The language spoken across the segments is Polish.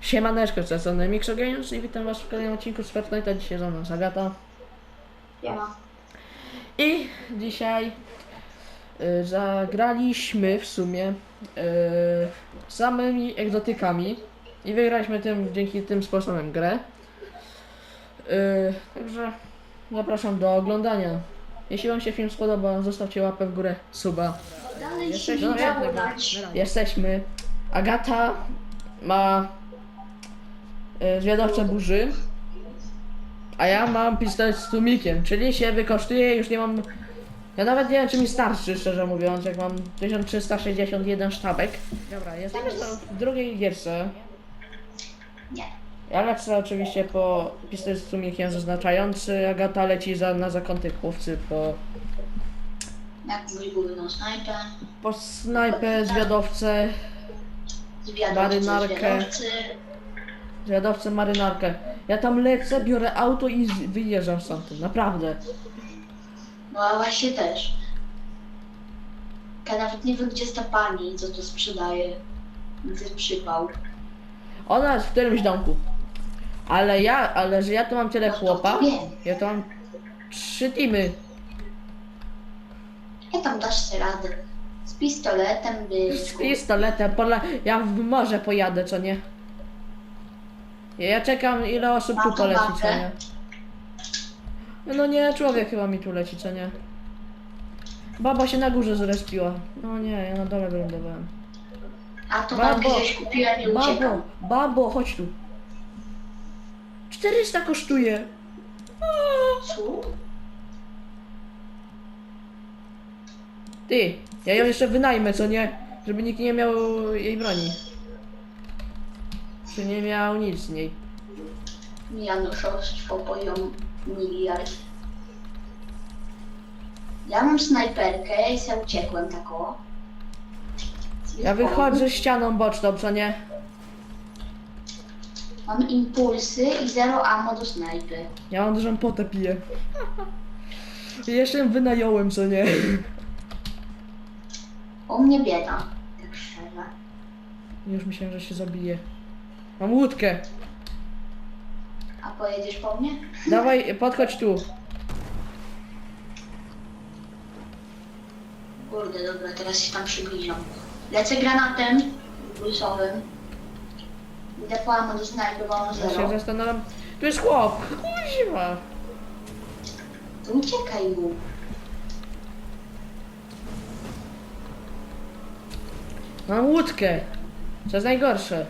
Siemaneczko, z tej strony Mixogames i witam was w kolejnym odcinku z Fortnite'a. Dzisiaj ze mną jest Agata. Ma. I dzisiaj y, zagraliśmy w sumie y, samymi egzotykami i wygraliśmy tym dzięki tym sposobem grę. Y, także zapraszam do oglądania. Jeśli wam się film spodoba, zostawcie łapę w górę, suba. Dalej się Jesteś nie do dało dać. Jesteśmy. Agata ma y, zwiadowcę burzy, a ja mam pistolet z tłumikiem, czyli się wykosztuje, już nie mam... Ja nawet nie wiem, czy mi starczy, szczerze mówiąc, jak mam 1361 sztabek. Dobra, jesteśmy to w drugiej gierce. Nie. Ja lecę oczywiście po pistolet z tłumikiem zaznaczający, Agata leci za, na zakątek chłopcy po, Jak mój snajper. po snajpę, zwiadowcę, Zwiadowcy, Marynarkę. zwiadowcy. Zwiadowcę marynarkę. Ja tam lecę, biorę auto i z- wyjeżdżam stamtąd, naprawdę. No a właśnie też. Ja nawet nie wiem, gdzie jest ta pani, co to sprzedaje. To jest przypał. Ona jest w którymś domku. Ale ja, ale że ja tu mam tyle No chłopa, wiem. ja tu mam trzy teamy. Ja tam dasz sobie radę. Z pistoletem, Z by... pistoletem, pola, ja w morze pojadę, co nie? Ja, ja czekam ile osób tu poleci, co nie? No nie, człowiek chyba mi tu leci, co nie? Baba się na górze zrespiła. No nie, ja na dole wylądowałem. A to Babo, gdzieś kupiłem i Babo, babo, chodź tu. 400 kosztuje. Co? Ty, ja ją jeszcze wynajmę, co nie? Żeby nikt nie miał jej broni. Czy nie miał nic z niej. Januszostwo poziom miliard. Ja mam snajperkę i sobie uciekłem tak o. Ja wychodzę ścianą boczną, co nie? Mam impulsy i zero ammo do snajpy. Ja mam dużą potę piję. I jeszcze ją wynająłem, co nie? U mnie bieda, tak szczerze. Już myślałem, że się zabije. Mam łódkę. A pojedziesz po mnie? Dawaj, podchodź tu. Kurde, dobra, teraz się tam przybliżam. Lecę granatem impulsowym. Idę po ammo do snajpy, bo mam Ja się zero. zastanawiam. Tu jest chłop. Kuźwa. To uciekaj mu. Mam łódkę. Co jest najgorsze.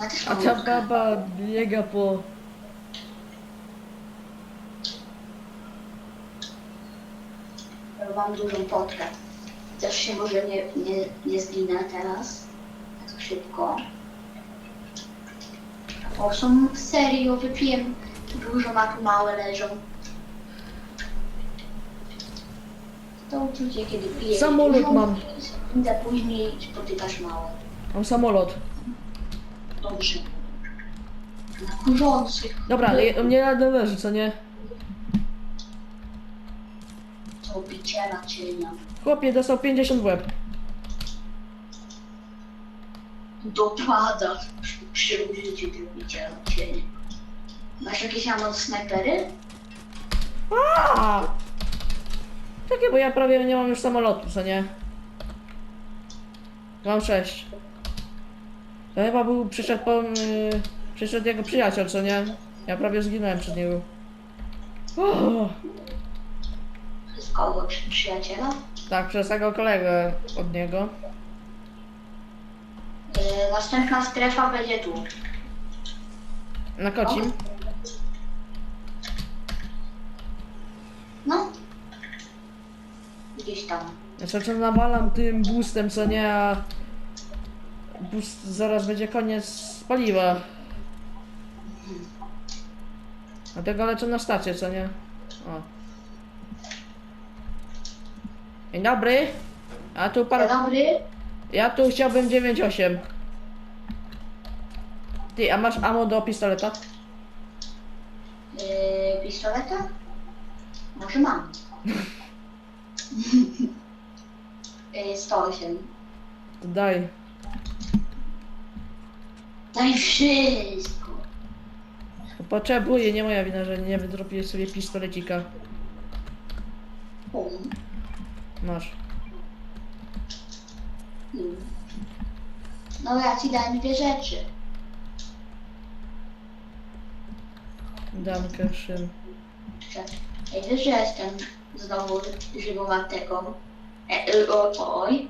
Ja też A mam ta łódkę. baba biega po... Mam dużą potkę. Też się może nie, nie, nie zginę teraz. Tak szybko. O, są serio, wypiłem dużo, a tu małe leżą. To uczucie, kiedy pijesz Samolot dużo, mam. Sekundę później spotykasz małe. Mam samolot. Dobrze. Na kurzących. Dobra, ale mnie radę leży, co nie? To biciela cienia. Chłopie dostał 50 w łeb. Dopada przy użyciu tego cienia. Masz jakieś ammo snajpery? A! Czekaj, bo ja prawie nie mam już samolotu, co nie? Mam 6. To chyba był, przyszedł po... Yy, przyszedł jego przyjaciel, co nie? Ja prawie zginąłem przez niego. O, Z kogo? Przy przyjaciela? tak, przez tego kolegę od niego. Yy, następna strefa będzie tu. Na kocim. No. Gdzieś tam. Ja czas nawalam tym boostem, co nie, a... Zaraz będzie koniec paliwa. Dlatego lecę na stację, co nie? O. Dzień dobry. A tu Dzień par... dobry. Ja tu chciałbym 9.8. Ty, a masz ammo do pistoleta? Yy, pistoleta? Może mam. yy, 108. To daj. Daj wszystko. Potrzebuję, nie moja wina, że nie wydropiłeś sobie pistolecika. Pum. Masz. Mm. No ja ci dałem dwie rzeczy. Damkę szyn. Czekaj. Ej, wiesz, że jestem znowu żywą apteką. E, e, o, oj.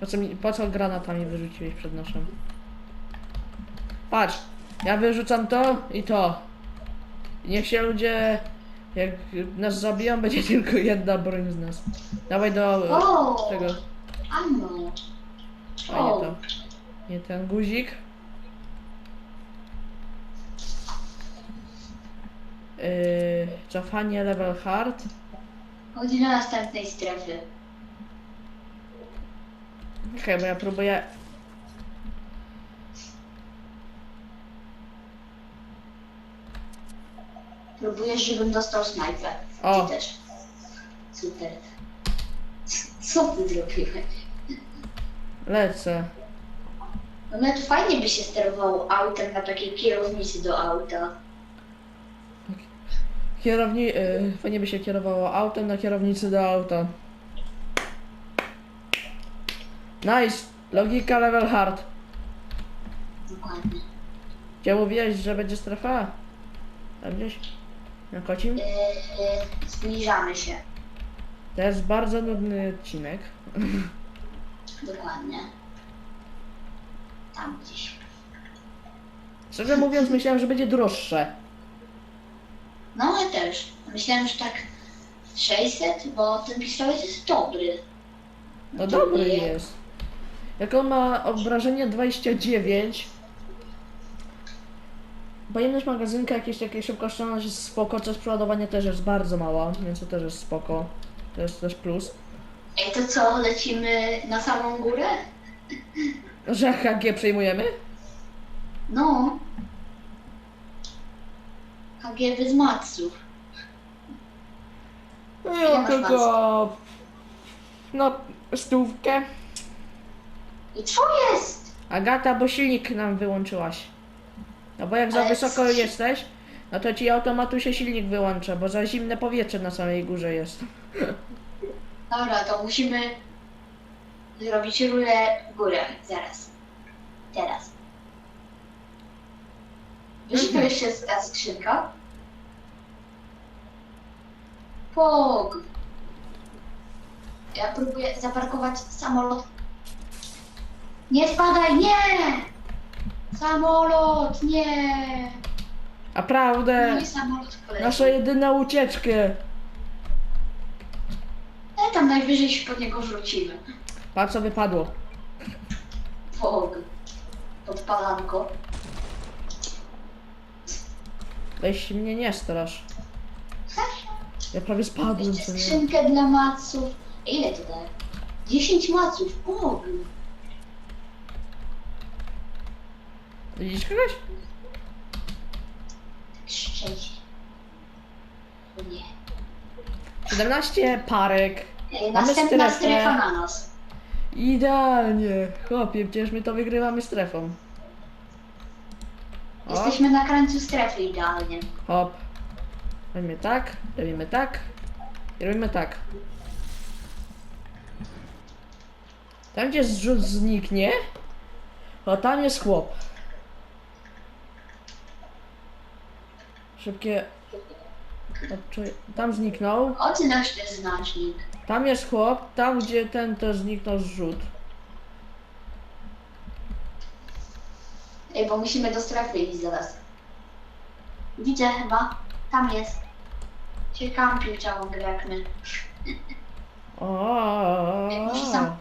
Po co, mi, po co granatami wyrzuciłeś przed nosem? Patrz, ja wyrzucam to i to. Niech się ludzie, jak nas zabiją, będzie tylko jedna broń z nas. Dawaj do O! tego. Ammo. A nie to. Nie ten guzik. Yy, cofanie level hard. Chodzi do następnej strefy. Okej, bo ja próbuję. Próbujesz, żebym dostał snajpę. O. Ty też. Super. Co ty zrobiłeś? Lecę. No to fajnie by się sterowało autem na takiej kierownicy do auta. Kierowni... Yy, fajnie by się kierowało autem na kierownicy do auta. Nice! Logika level hard. Dokładnie. Gdzie mówiłeś, że będzie strefa? Tam gdzieś? Na kocim? Yy, zbliżamy się. To jest bardzo nudny odcinek. Dokładnie. Tam gdzieś. Szczerze mówiąc, myślałem, że będzie droższe. No ja też. Myślałem, że tak 600, bo ten pistolet jest dobry. No dobry jest. Jak on ma obrażenie 29. Pojemność magazynka, jakieś takie szybkościoność jest spoko, czas przeładowania też jest bardzo mała, więc to też jest spoko. To jest też plus. Ej, to co, lecimy na samą górę? Że HG przejmujemy? No. HG bez maców. No ja masz tylko... No, stówkę. I co jest? Agata, bo silnik nam wyłączyłaś. No bo jak za Ale wysoko jesteś, no to ci automatu się silnik wyłącza, bo za zimne powietrze na samej górze jest. Dobra, to musimy zrobić rulę w górę. Zaraz. Teraz. Wiesz, to Mhm. jeszcze jest ta skrzynka? Pog. Ja próbuję zaparkować samolot. Nie spadaj, nie! Samolot, nie! A prawdę, No samolot poleciał. nasza jedyna ucieczkę. E, tam najwyżej się pod niego wrócimy. Patrz co wypadło. Pog. Podpalanko. Weź mnie nie strasz. Ja prawie spadłem, Jeszcze co nie? skrzynkę dla maców. Ile to daje? 10 maców. Widzisz kogoś? 6. O nie. 17 parek. Ej, Mamy Następna strefę. strefa na nas. Idealnie. Chłopie, przecież my to wygrywamy strefą. O, Jesteśmy na krańcu strefy idealnie. hop. Robimy tak, robimy tak i robimy tak. Tam gdzie zrzut zniknie, to tam jest chłop. Szybkie. odczuj- Tam zniknął. Oceniasz ten znacznik. Tam jest chłop, tam gdzie ten to zniknął zrzut. Ej, bo musimy do strefy iść zaraz. Widzę chyba. Tam jest. Się kampił całą grę jak my. O. Jakiś sam-.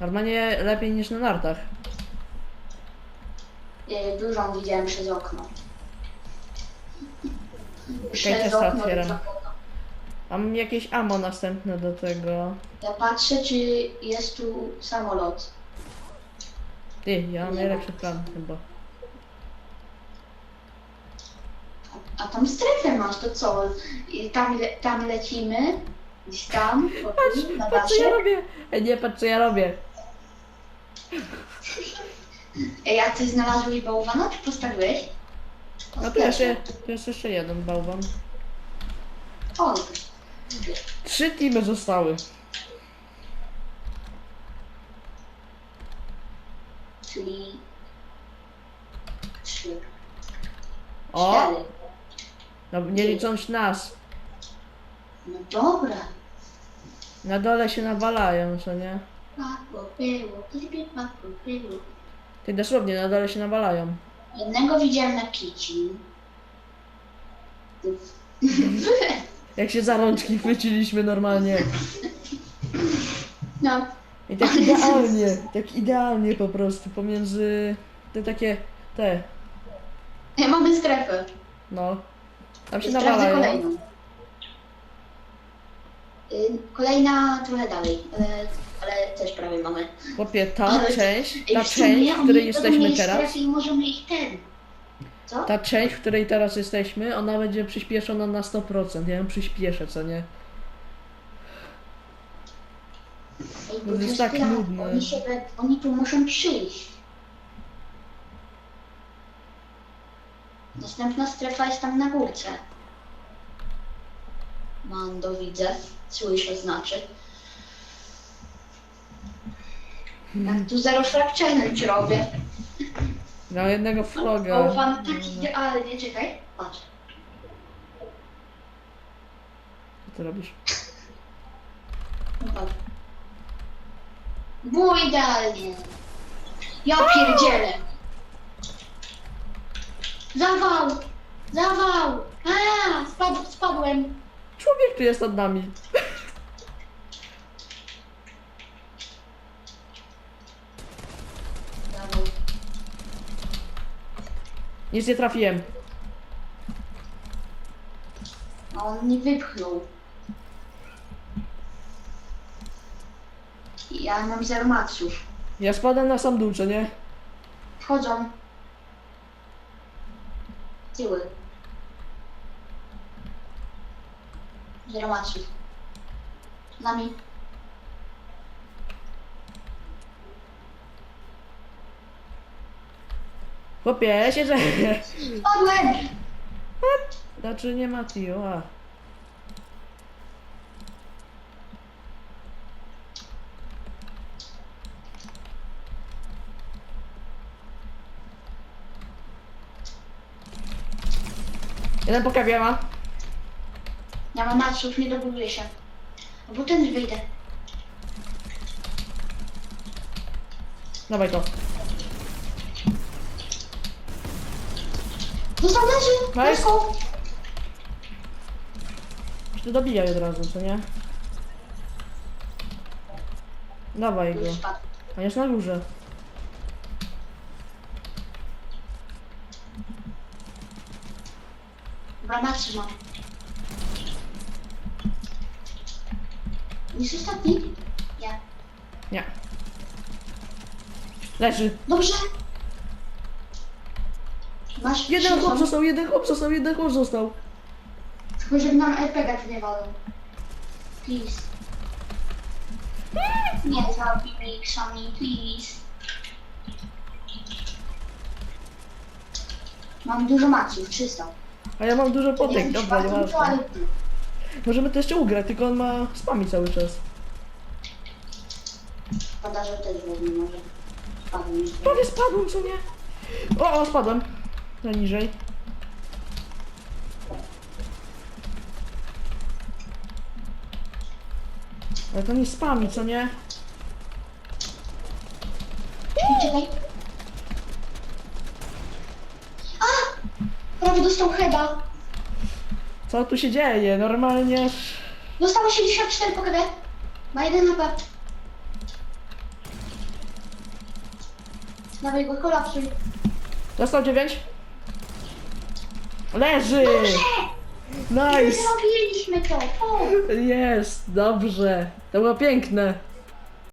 Normalnie lepiej niż na nartach. Ej, Dużą widziałem przez okno. Przez okno otwieram. Mam jakieś ammo następne do tego. Ja patrzę, czy jest tu samolot. Ty, ja mam najlepszy plan chyba. A tam strefę masz, to co? I tam, le, tam lecimy? Gdzieś tam? po tu, na Patrz co ja dasze? robię! Ej, nie, patrz co ja robię. Ej, a ty znalazłeś bałwana, czy postawiłeś? A tu jeszcze, tu jest jeszcze jeden bałwan. O, Trzy teamy zostały. czyli... Trzy. O! Cztery. No, nie licząc nas. No dobra. Na dole się nawalają, co nie? Papo, było, gdyby papo, było. Ty dosłownie na dole się nawalają. Jednego widziałem na kici. Jak się za rączki chwyciliśmy normalnie. No, I tak idealnie, tak idealnie po prostu pomiędzy te takie, te, mamy strefę. no. Tam się Sprawdzę nawalają. kolejną. Y, Kolejna trochę dalej, ale, ale też prawie mamy. Chłopie, ta Ale- część, ta część, w której jesteśmy teraz, I możemy ich ten. Co? ta część, w której teraz jesteśmy, ona będzie przyspieszona na 100%. Ja ją przyspieszę, co nie? Ej, to bo jest jest tak plan. nudne. Oni, się, we- oni tu muszą przyjść. Następna strefa jest tam na górce. Mando widzę, słyszę znaczy. Jak tu zero challenge robię. Na jednego floga. Bałwan tak idealnie, czekaj, patrz. Co ty robisz? Patrz. Było idealnie. Ja pierdzielę. Zawał! Zawał! A, spad, spadłem. Człowiek tu jest nad nami. Zawał. Nic nie trafiłem. A on mnie wypchnął. Ja mam zero maksów. Ja spadłem na sam dół, co nie? Wchodzą. Tyły. Zero maksów. Z nami. Chłopie, ja siedzę. Spadłem! Znaczy nie ma Tio, a. Jeden po kawie ma. Ja mam maksów, nie dobuduję się. A potem wyjdę. Dawaj to. Dostał leży! Nice. Let's go! Ty dobijaj od razu, co nie? Dawaj go. Już spadł. Jest na górze. Dobra, maksy mam. Jest ostatni? Ja. Nie. Leży. Dobrze. Masz Jeden trzy chłop są. został, jeden chłop został, jeden chłop został. Tylko żeby nam RPG nie walą. Please. Nie zabij mi Xami, please. Mam dużo maksów, 300. A ja mam dużo potek, Jestem dobra, czwartym nieważne. człowiekiem. Możemy to jeszcze ugrać, tylko on ma spami cały czas. Szkoda, że też wezmę może. Spadł mi. Prawie spadłem, co nie? O, o, spadłem. Na niżej. Ale to nie spami, co nie? Czekaj. A! Prawie dostał chyba. Co tu się dzieje? Normalnie... Dostało 74 po KD. Ma jeden HP. Dawaj go, kolapsuj. Dostał 9. Leży! Dobrze! Nice! Zrobiliśmy to! O! Jest, dobrze. To było piękne.